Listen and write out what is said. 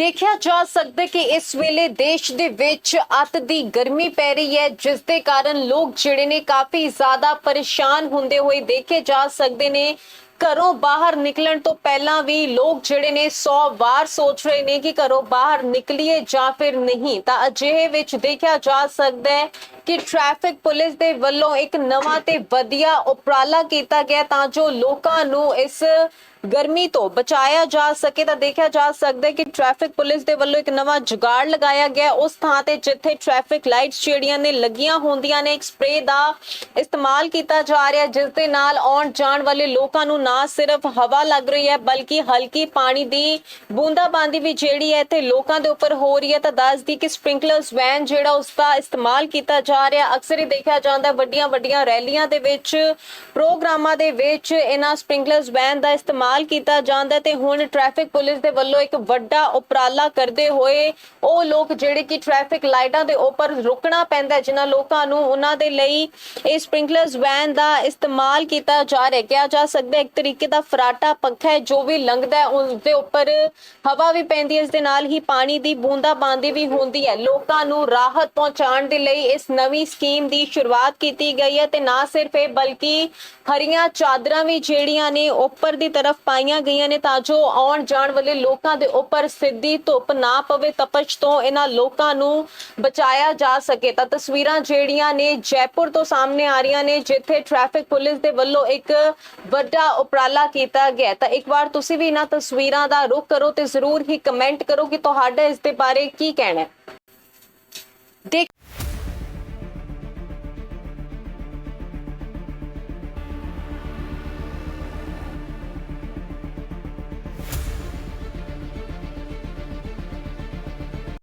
ਦੇਖਿਆ ਜਾ ਸਕਦਾ ਕਿ ਇਸ ਵੇਲੇ ਦੇਸ਼ ਦੇ ਵਿੱਚ ਅੱਤ ਦੀ ਗਰਮੀ ਪੈ ਰਹੀ ਹੈ, ਜਿਸ ਦੇ ਕਾਰਨ ਲੋਕ ਜਿਹੜੇ ਨੇ ਕਾਫੀ ਜ਼ਿਆਦਾ ਪਰੇਸ਼ਾਨ ਹੁੰਦੇ ਹੋਏ ਦੇਖੇ ਜਾ ਸਕਦੇ ਨੇ। ਘਰੋਂ ਬਾਹਰ ਨਿਕਲਣ ਤੋਂ ਪਹਿਲਾਂ ਵੀ ਲੋਕ ਜਿਹੜੇ ਨੇ 100 ਵਾਰ ਸੋਚ ਰਹੇ ਨੇ ਕਿ ਘਰੋਂ ਬਾਹਰ ਨਿਕਲੀਏ ਜਾਂ ਫਿਰ ਨਹੀਂ। ਤਾਂ ਅਜਿਹੇ ਵਿੱਚ ਦੇਖਿਆ ਜਾ ਸਕਦਾ ਹੈ ਕਿ ਟ੍ਰੈਫਿਕ ਪੁਲਿਸ ਦੇ ਵੱਲੋਂ ਇੱਕ ਨਵਾਂ ਤੇ ਵਧੀਆ ਉਪਰਾਲਾ ਕੀਤਾ ਗਿਆ ਤਾਂ ਜੋ ਲੋਕਾਂ ਨੂੰ ਇਸ ਗਰਮੀ ਤੋਂ ਬਚਾਇਆ ਜਾ ਸਕੇ ਤਾਂ ਦੇਖਿਆ ਜਾ ਸਕਦਾ ਕਿ ਟ੍ਰੈਫਿਕ ਪੁਲਿਸ ਦੇ ਵੱਲੋਂ ਇੱਕ ਨਵਾਂ ਜੁਗਾੜ ਲਗਾਇਆ ਗਿਆ ਉਸ ਥਾਂ ਤੇ ਜਿੱਥੇ ਟ੍ਰੈਫਿਕ ਲਾਈਟਸ ਜਿਹੜੀਆਂ ਨੇ ਲੱਗੀਆਂ ਹੁੰਦੀਆਂ ਨੇ ਇੱਕ ਸਪਰੇ ਦਾ ਇਸਤੇਮਾਲ ਕੀਤਾ ਜਾ ਰਿਹਾ ਹੈ, ਜਿਸ ਦੇ ਨਾਲ ਆਉਣ ਜਾਣ ਵਾਲੇ ਲੋਕਾਂ ਨੂੰ ਨਾ ਸਿਰਫ ਹਵਾ ਲੱਗ ਰਹੀ ਹੈ ਬਲਕਿ ਹਲਕੀ ਪਾਣੀ ਦੀ ਬੂੰਦਾਬਾਂਦੀ ਵੀ ਜਿਹੜੀ ਹੈ ਇੱਥੇ ਲੋਕਾਂ ਦੇ ਉੱਪਰ ਹੋ ਰਹੀ ਹੈ। ਤਾਂ ਦੱਸਦੀ ਕਿ ਸਪ੍ਰਿੰਕਲਰਸ ਵੈਨ ਜਿਹੜਾ ਉਸ ਦਾ ਇਸਤੇਮਾਲ ਕੀਤਾ ਜਾ ਰਿਹਾ ਅਕਸਰ ਹੀ ਦੇਖਿਆ ਜਾਂਦਾ ਵੱਡੀਆਂ ਵੱਡੀਆਂ ਰੈਲੀਆਂ ਦੇ ਵਿੱਚ ਪ੍ਰੋਗਰਾਮਾਂ ਦੇ ਵਿੱਚ ਇਹਨਾਂ ਸਪ੍ਰਿੰਕਲਰਸ ਵੈਨ ਦਾ ਇਸਤੇਮਾਲ ਕੀਤਾ ਜਾਂਦਾ ਤੇ ਹੁਣ ਟ੍ਰੈਫਿਕ ਪੁਲਿਸ ਦੇ ਵੱਲੋਂ ਇੱਕ ਵੱਡਾ ਉਪਰਾਲਾ ਕਰਦੇ ਹੋਏ ਉਹ ਲੋਕ ਜਿਹੜੇ ਕਿ ਟ੍ਰੈਫਿਕ ਲਾਈਟਾਂ ਦੇ ਉੱਪਰ ਰੁਕਣਾ ਪੈਂਦਾ ਜਿਨ੍ਹਾਂ ਲੋਕਾਂ ਨੂੰ ਉਹਨਾਂ ਦੇ ਲਈ ਇਹ ਸਪ੍ਰਿੰਕਲਰਸ ਵੈਨ ਦਾ ਇਸਤੇਮਾਲ ਕੀਤਾ ਜਾ ਰਿਹਾ ਕਿਹਾ ਜਾ ਸਕਦਾ ਇੱਕ ਤਰੀਕੇ ਦਾ ਫਰਾਟਾ ਪੱਖਾ ਹੈ, ਜੋ ਵੀ ਲੰਘਦਾ ਉਸ ਦੇ ਉੱਪਰ ਹਵਾ ਵੀ ਪੈਂਦੀ ਹੈ, ਇਸ ਦੇ ਨਾਲ ਹੀ ਪਾਣੀ ਦੀ ਬੂੰਦਾ ਬਾਂਦੀ ਵੀ ਹੁੰਦੀ ਹੈ। ਲੋਕਾਂ ਨੂੰ ਰਾਹਤ ਪਹੁੰਚਾਉਣ ਦੇ ਲਈ ਇਸ ਨਵੀਂ ਸਕੀਮ ਦੀ ਸ਼ੁਰੂਆਤ ਕੀਤੀ ਗਈ ਹੈ ਤੇ ਨਾ ਸਿਰਫ ਇਹ, ਬਲਕਿ ਹਰੀਆਂ ਚਾਦਰਾਂ ਵੀ ਜਿਹੜੀਆਂ ਨੇ, ਉੱਪਰ ਦੀ ਤਰਫ ਪਾਈਆਂ ਗਈਆਂ ਨੇ ਤਾਂ ਜੋ ਆਉਣ ਜਾਣ ਵਾਲੇ ਲੋਕਾਂ ਦੇ ਉੱਪਰ ਸਿੱਧੀ ਧੁੱਪ ਨਾ ਪਵੇ, ਤਪਸ਼ ਤੋਂ ਇਹਨਾਂ ਲੋਕਾਂ ਨੂੰ ਬਚਾਇਆ ਜਾ ਸਕੇ। ਤਾਂ ਤਸਵੀਰਾਂ ਜਿਹੜੀਆਂ ਨੇ ਜੈਪੁਰ ਤੋਂ ਸਾਹਮਣੇ ਆ ਰਹੀਆਂ ਨੇ, ਜਿੱਥੇ ਟ੍ਰੈਫਿਕ ਪੁਲਿਸ ਦੇ ਵੱਲੋਂ ਇੱਕ ਵੱਡਾ ਉਪਰਾਲਾ ਕੀਤਾ ਗਿਆ। ਤਾਂ ਇੱਕ ਵਾਰ ਤੁਸੀਂ ਵੀ ਇਹਨਾਂ ਤਸਵੀਰਾਂ ਦਾ ਰੁਖ ਕਰੋ ਤੇ ਜ਼ਰੂਰ ਹੀ ਕਮੈਂਟ ਕਰੋ ਕਿ ਤੁਹਾਡਾ ਇਸ ਦੇ ਬਾਰੇ ਕੀ ਕਹਿਣਾ ਹੈ।